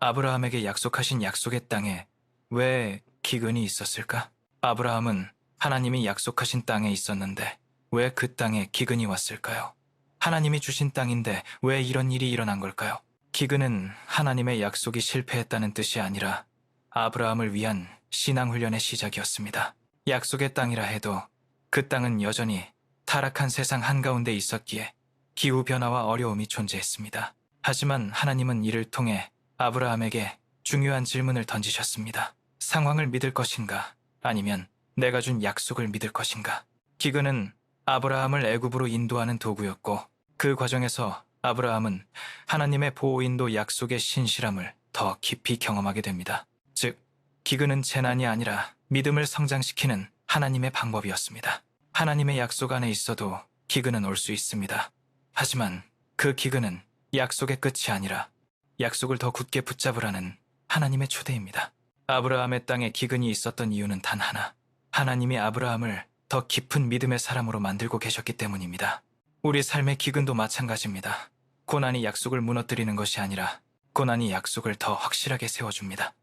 아브라함에게 약속하신 약속의 땅에 왜 기근이 있었을까? 아브라함은 하나님이 약속하신 땅에 있었는데 왜 그 땅에 기근이 왔을까요? 하나님이 주신 땅인데 왜 이런 일이 일어난 걸까요? 기근은 하나님의 약속이 실패했다는 뜻이 아니라 아브라함을 위한 신앙훈련의 시작이었습니다. 약속의 땅이라 해도 그 땅은 여전히 타락한 세상 한가운데 있었기에 기후변화와 어려움이 존재했습니다. 하지만 하나님은 이를 통해 아브라함에게 중요한 질문을 던지셨습니다. 상황을 믿을 것인가? 아니면 내가 준 약속을 믿을 것인가? 기근은 아브라함을 애굽으로 인도하는 도구였고 그 과정에서 아브라함은 하나님의 보호인도 약속의 신실함을 더 깊이 경험하게 됩니다. 즉, 기근은 재난이 아니라 믿음을 성장시키는 하나님의 방법이었습니다. 하나님의 약속 안에 있어도 기근은 올 수 있습니다. 하지만 그 기근은 약속의 끝이 아니라 약속을 더 굳게 붙잡으라는 하나님의 초대입니다. 아브라함의 땅에 기근이 있었던 이유는 단 하나. 하나님이 아브라함을 더 깊은 믿음의 사람으로 만들고 계셨기 때문입니다. 우리 삶의 기근도 마찬가지입니다. 고난이 약속을 무너뜨리는 것이 아니라 고난이 약속을 더 확실하게 세워줍니다.